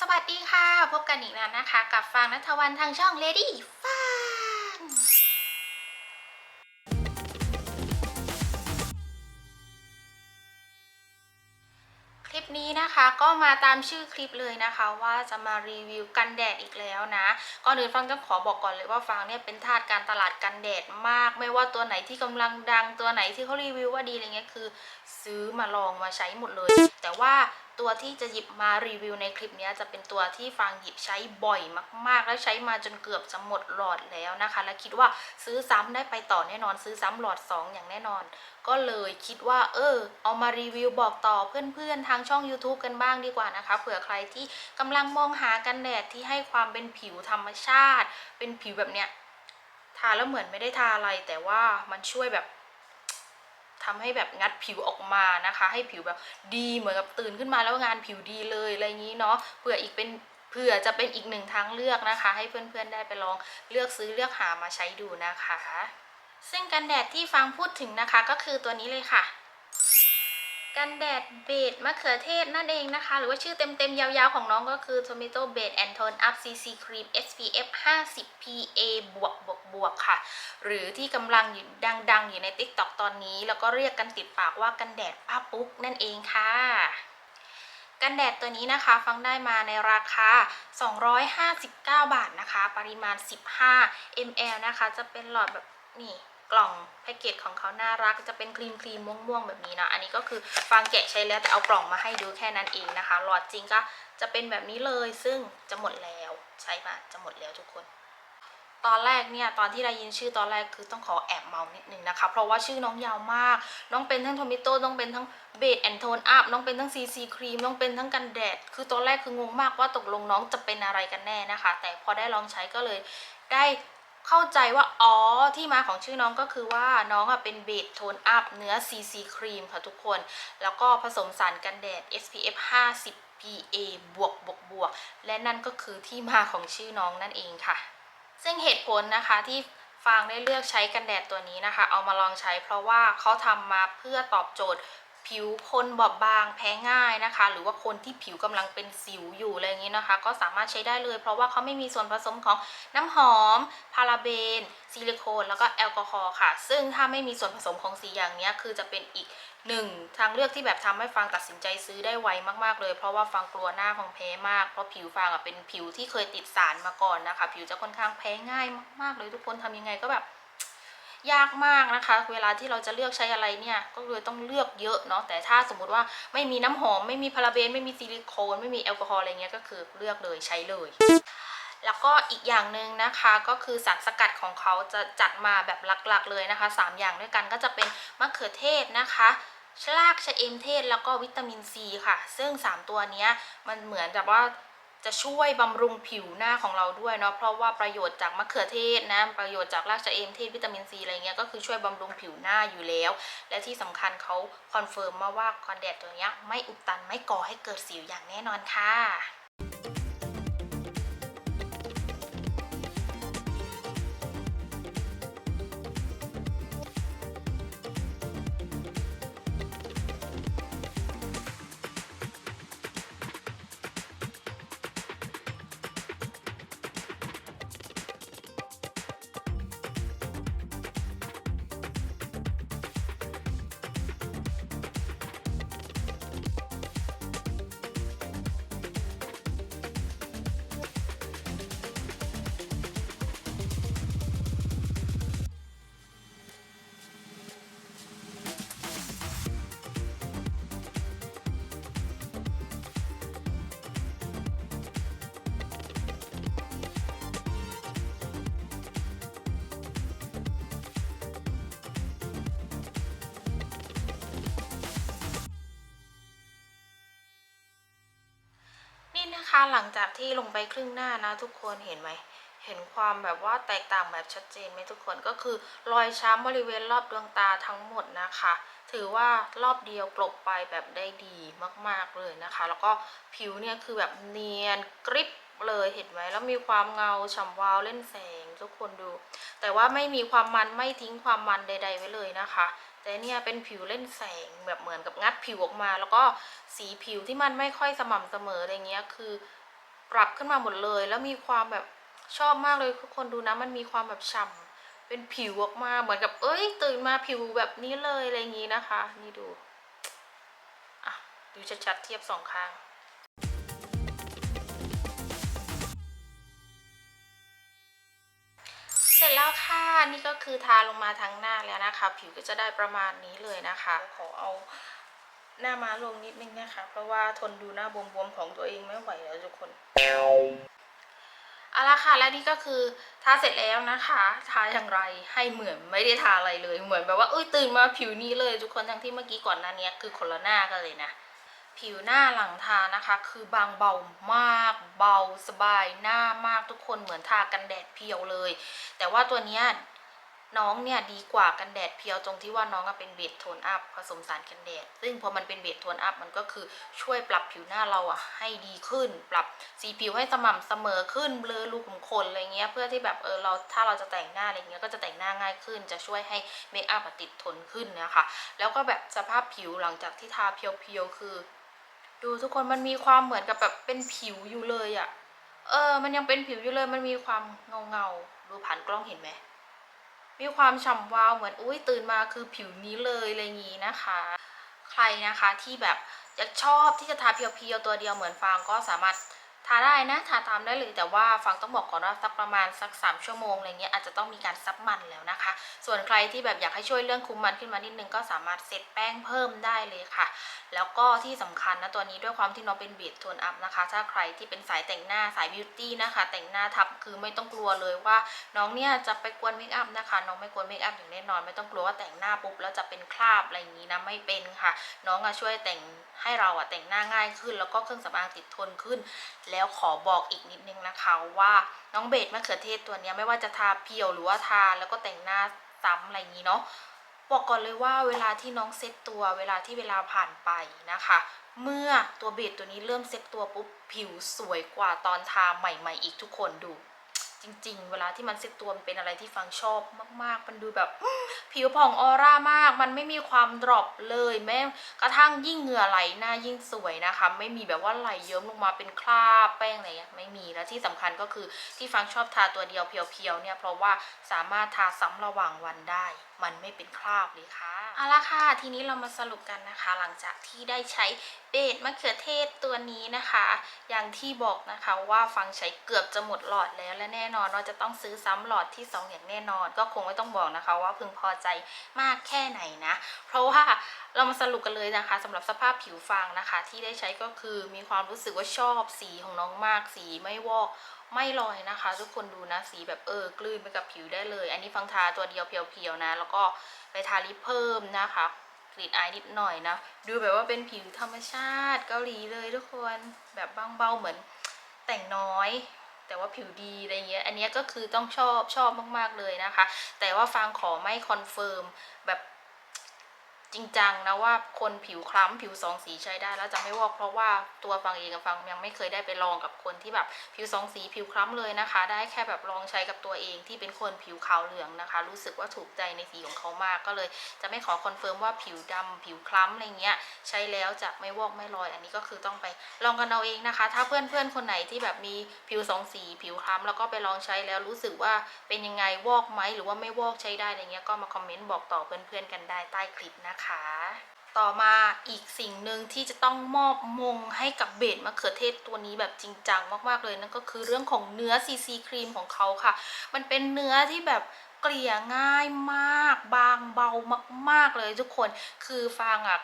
สวัสดีค่ะ พบกันอีกแล้วนะคะ กับฟางนัทวันทางช่อง Lady ฟางคลิปนี้นะคะก็มาตามชื่อคลิปเลยนะคะว่าจะมารีวิวกันแดดอีกแล้วนะก่อนอื่นฟังต้องขอบอกก่อนเลยว่าฟางเนี่ยเป็นทาสการตลาดกันแดดมาก ไม่ว่าตัวไหนที่กำลังดังตัวไหนที่เขารีวิวว่าดีอะไรเงี้ยคือ ซื้อมาลองมาใช้หมดเลย แต่ว่า ตัวที่จะหยิบมารีวิวในคลิปนี้จะเป็นตัวที่ฟางหยิบใช้บ่อยมาก ๆ และใช้มาจนเกือบจะหมดหลอดแล้วนะคะ และคิดว่าซื้อซ้ำได้ไปต่อแน่นอนซื้อซ้ำหลอด 2 อย่างแน่นอน ก็เลยคิดว่า เออ เอามารีวิวบอกต่อเพื่อน ๆ ทางช่อง YouTube กันบ้างดีกว่านะคะเผื่อใครที่กำลังมองหากันแดดที่ให้ความเป็นผิวธรรมชาติ เป็นผิวแบบเนี้ยทาแล้วเหมือนไม่ได้ทาอะไรแต่ว่ามันช่วยแบบ ทำให้แบบงัดผิวออกมานะคะ ให้ผิวแบบดีเหมือนกับตื่นขึ้นมาแล้วงานผิวดีเลยอะไรอย่างนี้เนาะเผื่ออีกเป็นเผื่อจะเป็นอีกหนึ่งทางเลือกนะคะ ให้เพื่อนๆได้ไปลองเลือกซื้อเลือกหามาใช้ดูนะคะ ซึ่งกันแดดที่ฟังพูดถึงนะคะก็คือตัวนี้เลยค่ะ กันแดดเบสมะเขือเทศนั่นเองนะคะ หรือว่าชื่อเต็มๆ ยาวๆ ของน้องก็คือ Tomato Base and Tone Up CC Cream SPF 50 PA บวกบวกบวกค่ะ หรือที่กำลังอยู่ดังๆ อยู่ใน TikTok ตอนนี้ แล้วก็เรียกกันติดปากว่ากันแดดป้าปุ๊กนั่นเองค่ะกันแดดตัวนี้นะคะฟังได้มาในราคา 259 บาทนะคะ ปริมาณ 15 ml นะคะ จะเป็นหลอดแบบนี่ กล่องแพ็กเกจของเขาน่ารักจะเป็นครีมครีมม่วงๆแบบนี้นะอันนี้ก็คือฟังแกะใช้แล้วแต่เอากล่องมาให้ดูแค่นั้นเองนะคะหลอดจริงก็จะเป็นแบบนี้เลยซึ่งจะหมดแล้วใช้มาจะหมดแล้วทุกคน ตอนแรกเนี่ยตอนที่ได้ยินชื่อตอนแรกคือต้องขอแอบเมานิดนึงนะคะ เพราะว่าชื่อน้องยาวมาก น้องเป็นทั้งโทมิโต้ต้องเป็นทั้งเบสแอนโทนอัพน้องเป็นทั้งซีซีครีมน้องเป็นทั้งกันแดด คือตอนแรกคืองงมากว่าตกลงน้องจะเป็นอะไรกันแน่นะคะ แต่พอได้ลองใช้ก็เลยได้ เข้าใจว่า อ๋อ ที่มาของชื่อน้องก็คือว่าน้องอะเป็นเบสโทนอัพเนื้อ CC ครีมค่ะทุกคน แล้วก็ผสมสารกันแดด SPF 50 PA บวกบวกบวกและนั่นก็คือที่มาของชื่อน้องนั่นเองค่ะ ซึ่งเหตุผลนะคะที่ฟางได้เลือกใช้กันแดดตัวนี้นะคะ เอามาลองใช้เพราะว่าเขาทำมาเพื่อตอบโจทย์ ผิวคนบอบบางแพ้ง่ายนะคะ หรือว่าคนที่ผิวกำลังเป็นสิวอยู่อะไรอย่างนี้นะคะ ก็สามารถใช้ได้เลยเพราะว่าเขาไม่มีส่วนผสมของน้ำหอม พาราเบน ซิลิโคน แล้วก็แอลกอฮอล์ค่ะ ซึ่งถ้าไม่มีส่วนผสมของสีอย่างเนี้ยคือจะเป็นอีกหนึ่งทางเลือกที่แบบทำให้ฟังตัดสินใจซื้อได้ไวมากๆเลย เพราะว่าฟังกลัวหน้าของแพ้มาก เพราะผิวฟังอะเป็นผิวที่เคยติดสารมาก่อนนะคะ ผิวจะค่อนข้างแพ้ง่ายมากๆเลยทุกคนทำยังไงก็แบบ ยากมากนะคะ เวลาที่เราจะเลือกใช้อะไรเนี่ยก็เลยต้องเลือกเยอะเนาะแต่ถ้าสมมุติว่าไม่มีน้ำหอมไม่มีพาราเบนไม่มีซิลิโคนไม่มีแอลกอฮอล์อะไรเงี้ยก็คือเลือกเลยใช้เลยแล้วก็อีกอย่างหนึ่งนะคะก็คือสารสกัดของเขาจะจัดมาแบบหลักๆเลยนะคะ 3 อย่างด้วยกันก็จะเป็นมะเขือเทศนะคะชลากชะเอมเทศแล้วก็วิตามินซีค่ะ ซึ่ง 3 ตัวนี้มันเหมือนกับว่า จะช่วยบำรุงผิวหน้าของเราด้วยเนาะเพราะว่าประโยชน์จากมะเขือเทศนะประโยชน์จากรากชะเอมเทศวิตามินซีอะไรเงี้ยก็คือช่วยบำรุงผิวหน้าอยู่แล้ว และที่สำคัญเขาคอนเฟิร์มมาว่าคอนแดดตัวเนี้ยไม่อุดตันไม่ก่อให้เกิดสิวอย่างแน่นอนค่ะ คะหลังจากที่ลงไปครึ่งหน้านะ ทุกคนเห็นไหมเห็นความแบบว่าแตกต่างแบบชัดเจนไหมทุกคนก็คือรอยช้ำบริเวณรอบดวงตาทั้งหมดนะคะ ถือว่ารอบเดียวกลบไปแบบได้ดีมากๆเลยนะคะ แล้วก็ผิวเนี่ยคือแบบเนียนกริบเลยเห็นไหมแล้วมีความเงาฉ่ำวาวเล่นแสงทุกคนดู แต่ว่าไม่มีความมันไม่ทิ้งความมันใด ๆ ไว้เลยนะคะ แต่เนี่ยเป็นผิวเล่นแสงแบบเหมือนกับงัดผิวออกมา แล้วก็สีผิวที่มันไม่ค่อยสม่ำเสมออะไรเงี้ยคือ ปรับขึ้นมาหมดเลย แล้วมีความแบบชอบมากเลยทุกคนดูนะมันมีความแบบฉ่ำเป็นผิวออกมาเหมือนกับเอ้ย ตื่นมาผิวแบบนี้เลยอะไรอย่างนี้นะคะ นี่ดูอะดูชัดๆเทียบสองข้าง ค่ะ นี่ก็คือทาลงมาทั้งหน้าแล้วนะคะ ผิวก็จะได้ประมาณนี้เลยนะคะ ขอเอาหน้ามาลงนิดนึงนะคะ เพราะว่าทนดูหน้าบวมๆของตัวเองไม่ไหวแล้วทุกคนเอาละค่ะ และนี่ก็คือทาเสร็จแล้วนะคะ ทาอย่างไรให้เหมือนไม่ได้ทาอะไรเลย เหมือนแบบว่าเอ้ยตื่นมาผิวนี้เลยทุกคนทั้งที่เมื่อกี้ก่อนหน้านี้คือคนละหน้ากันเลยนะ ผิวหน้าหลังทานะคะ คือบางเบามาก เบาสบายหน้ามากทุกคนเหมือนทากันแดดเพียวเลย แต่ว่าตัวเนี้ยน้องเนี่ยดีกว่ากันแดดเพียวตรงที่ว่าน้องเป็นเบสโทนอัพผสมสารกันแดด ซึ่งพอมันเป็นเบสโทนอัพมันก็คือช่วยปรับผิวหน้าเราอะให้ดีขึ้น ปรับสีผิวให้สม่ำเสมอขึ้นเบลอรูขุมขนอะไรเงี้ยเพื่อที่แบบเออเราถ้าเราจะแต่งหน้าอะไรเงี้ยก็จะแต่งหน้าง่ายขึ้น จะช่วยให้เมคอัพติดทนขึ้นนะคะแล้วก็แบบสภาพผิวหลังจากที่ทาเพียวๆคือ ดูทุกคนมันมีความเหมือนกับแบบเป็นผิวอยู่เลยอะ่ะ เออ มันยังเป็นผิวอยู่เลย มันมีความเงาเงาๆดูผ่านกล้องเห็นไหม มีความฉ่ำวาวเหมือนอุ้ยตื่นมาคือผิวนี้เลยอะไรอย่างนี้นะคะ ใครนะคะที่แบบอยากชอบที่จะทาเพียวๆตัวเดียวเหมือนฟางก็สามารถ ทาได้นะทาตามได้เลยแต่ว่าฟังต้องบอกก่อนว่าสักประมาณสัก 3 ชั่วโมงอะไรเงี้ยอาจจะต้องมีการซับมันแล้วนะคะ ส่วนใครที่แบบอยากให้ช่วยเรื่องคุมมันขึ้นมานิดนึงก็สามารถเซตแป้งเพิ่มได้เลยค่ะ แล้วก็ที่สำคัญนะตัวนี้ด้วยความที่น้องเป็นเบสโทนอัพนะคะ ถ้าใครที่เป็นสายแต่งหน้าสายบิวตี้นะคะ แต่งหน้าทับคือไม่ต้องกลัวเลยว่า น้องเนี่ยจะไปกวนเมคอัพนะคะ น้องไม่กวนเมคอัพอย่างแน่นอน ไม่ต้องกลัวว่าแต่งหน้าปุ๊บแล้วจะเป็นคราบอะไรอย่างนี้นะไม่เป็นค่ะ น้องอะช่วยแต่งให้เราอะแต่งหน้าง่ายขึ้น แล้วก็เครื่องสำอางติดทนขึ้นแล้แล้วขอบอกอีกนิดนึงนะคะว่าน้องเบดมะเขือเทศตัวนี้ไม่ว่าจะทาเพียวหรือว่าทาแล้วก็แต่งหน้าซ้ำอะไรอย่างนี้เนาะบอกก่อนเลยว่าเวลาที่น้องเซ็ตตัวเวลาที่เวลาผ่านไปนะคะ เมื่อตัวเบดตัวนี้เริ่มเซ็ตตัวปุ๊บผิวสวยกว่าตอนทาใหม่ ๆ อีกทุกคนดู จริง ๆ เวลาที่มันเซ็ตตัวมันเป็นอะไรที่ฟังชอบมาก ๆ มันดูแบบผิวผ่องออร่ามาก มันไม่มีความดรอปเลยแม้กระทั่งยิ่งเหงื่อไหลหน้ายิ่งสวยนะคะ ไม่มีแบบว่าไหลเยิ้มลงมาเป็นคราบแป้งอะไรเงี้ยไม่มีและที่สำคัญก็คือที่ฟังชอบทาตัวเดียวเพียวๆเนี่ยเพราะว่าสามารถทาซ้ำระหว่างวันได้ มันไม่เป็นคราบเลยค่ะเอาละค่ะทีนี้เรามาสรุปกันนะคะ หลังจากที่ได้ใช้ เบสมะเขือเทศตัวนี้นะคะ อย่างที่บอกนะคะว่าฟังใช้เกือบจะหมดหลอดแล้วและแน่นอนว่าจะต้องซื้อซ้ำหลอดที่ 2 อย่างแน่นอน ก็คงไม่ต้องบอกนะคะ ว่าพึงพอใจมากแค่ไหนนะ เพราะว่าเรามาสรุปกันเลยนะคะสำหรับสภาพผิวฟางนะคะ ที่ได้ใช้ก็คือมีความรู้สึกว่าชอบสีของน้องมากสีไม่วอกไม่ลอยนะคะ ทุกคนดูนะสีแบบเออกลืนไปกับผิวได้เลย อันนี้ฟังทาตัวเดียวเพียวๆนะ แล้วก็ไปทาลิปเพิ่มนะคะ กรีดอายนิดหน่อยนะ ดูแบบว่าเป็นผิวธรรมชาติเกาหลีเลยทุกคนแบบบางเบาเหมือนแต่งน้อย แต่ว่าผิวดีอะไรเงี้ยอันนี้ก็คือต้องชอบชอบมากๆเลยนะคะ แต่ว่าฟางขอไม่คอนเฟิร์มแบบ จริงจังนะว่าคนผิวคล้ำผิวสองสีใช้ได้แล้วจะไม่วอกเพราะว่าตัวฟังเองกับฟังยังไม่เคยได้ไปลองกับคนที่แบบผิวสองสีผิวคล้ำเลยนะคะ ได้แค่แบบลองใช้กับตัวเองที่เป็นคนผิวขาวเหลืองนะคะ รู้สึกว่าถูกใจในสีของเขามากก็เลย จะไม่ขอคอนเฟิร์มว่าผิวดำผิวคล้ำอะไรเงี้ยใช้แล้วจะไม่วอกไม่ลอย อันนี้ก็คือต้องไปลองกันเอาเองนะคะ ถ้าเพื่อนเพื่อนๆคนไหนที่แบบมีผิวสองสีผิวคล้ำแล้วก็ไปลองใช้แล้วรู้สึกว่าเป็นยังไงวอกไหมหรือว่าไม่วอกใช้ได้อะไรเงี้ยก็มาคอมเมนต์บอกต่อเพื่อนๆกันได้ใต้คลิปนะคะต่อมาอีกสิ่งหนึ่งที่จะต้องมอบมงให้กับเบสมะเขือเทศตัวนี้แบบจริงจังมากๆเลยนั่นก็คือเรื่องของเนื้อซีซีครีมของเขาค่ะ มันเป็นเนื้อที่แบบเกลี่ยง่ายมาก บางเบามาก ๆเลยทุกคนคือฟางอะ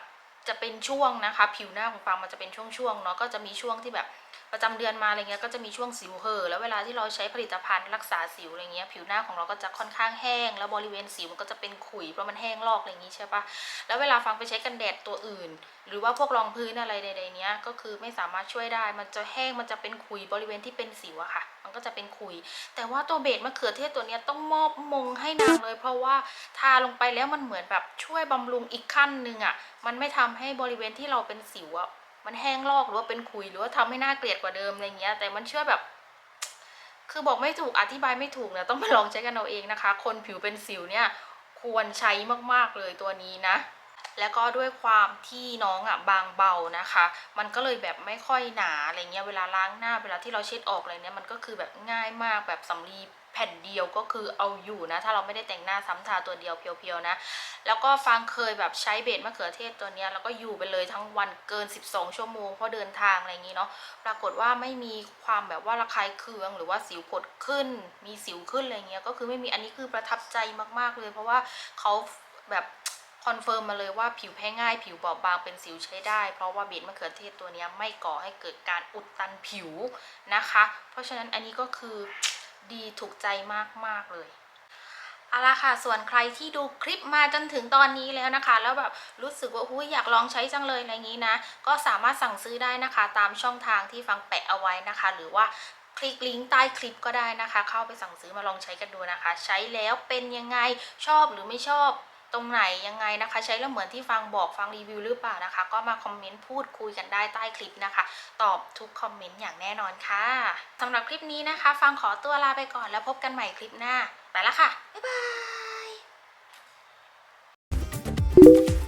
จะเป็นช่วงนะคะ ผิวหน้าของฟางมันจะเป็นช่วงๆเนาะก็จะมีช่วงที่แบบ ประจำเดือนมาอะไรเงี้ยก็จะมีช่วงสิวเห่อแล้วเวลาที่เราใช้ผลิตภัณฑ์รักษาสิวอะไรเงี้ยผิวหน้าของเราก็จะค่อนข้างแห้ง แล้วบริเวณสิวมันก็จะเป็นขุยเพราะมันแห้งลอกอะไรอย่างงี้ใช่ปะแล้วเวลาฟังไปใช้กันแดดตัวอื่น หรือว่าพวกรองพื้นอะไรใดๆเนี้ยก็คือไม่สามารถช่วยได้ มันจะแห้งมันจะเป็นขุยบริเวณที่เป็นสิวอะค่ะ มันก็จะเป็นขุย แต่ว่าตัวเบสมะเขือเทศตัวเนี้ยต้องมอบมงให้นางเลย เพราะว่าทาลงไปแล้วมันเหมือนแบบช่วยบำรุงอีกขั้นหนึ่งอะมันไม่ทำให้บริเวณที่เราเป็นสิวอะ มันแห้งลอกหรือว่าเป็นขุยหรือว่าทำให้หน้าเกลียดกว่าเดิมอะไรเงี้ย แต่มันช่วยแบบ คือบอกไม่ถูกอธิบายไม่ถูกเนี่ยต้องไปลองใช้กันเอาเองนะคะ คนผิวเป็นสิวเนี่ยควรใช้มากๆเลยตัวนี้นะ แล้วก็ด้วยความที่น้องอะบางเบานะคะ มันก็เลยแบบไม่ค่อยหนาอะไรเงี้ยเวลาล้างหน้าเวลาที่เราเช็ดออกอะไรเนี่ยมันก็คือแบบง่ายมากแบบสำลี แผ่นเดียวก็คือเอาอยู่นะ ถ้าเราไม่ได้แต่งหน้าซ้ำทาตัวเดียวเพียวๆนะ แล้วก็ฟังเคยแบบใช้เบสมะเขือเทศตัวนี้แล้วก็อยู่ไปเลยทั้งวันเกิน 12 ชั่วโมงเพราะเดินทางอะไรอย่างงี้เนาะปรากฏว่าไม่มีความแบบว่าระคายเคืองหรือว่าสิวผดขึ้น มีสิวขึ้นอะไรเงี้ยก็คือไม่มีอันนี้คือประทับใจมากๆเลย เพราะว่าเขาแบบคอนเฟิร์มมาเลยว่าผิวแพ้ง่ายผิวบอบบางเป็นสิวใช้ได้ เพราะว่าเบสมะเขือเทศตัวนี้ไม่ก่อให้เกิดการอุดตันผิวนะคะ เพราะฉะนั้นอันนี้ก็คือ ดีถูกใจมากๆเลยเอาละค่ะ ส่วนใครที่ดูคลิปมาจนถึงตอนนี้แล้วนะคะ แล้วแบบรู้สึกว่าหุ้ยอยากลองใช้จังเลยอะไรอย่างนี้นะ ก็สามารถสั่งซื้อได้นะคะ ตามช่องทางที่ฟังแปะเอาไว้นะคะ หรือว่าคลิกลิงก์ใต้คลิปก็ได้นะคะ เข้าไปสั่งซื้อมาลองใช้กันดูนะคะ ใช้แล้วเป็นยังไงชอบหรือไม่ชอบ ตรงไหนยังไงนะคะ ใช้แล้วเหมือนที่ฟังบอกฟังรีวิวหรือเปล่านะคะ ก็มาคอมเมนต์พูดคุยกันได้ใต้คลิปนะคะ ตอบทุกคอมเมนต์อย่างแน่นอนค่ะสำหรับคลิปนี้นะคะ ฟังขอตัวลาไปก่อนแล้วพบกันใหม่คลิปหน้าไปแล้วค่ะบ๊ายบาย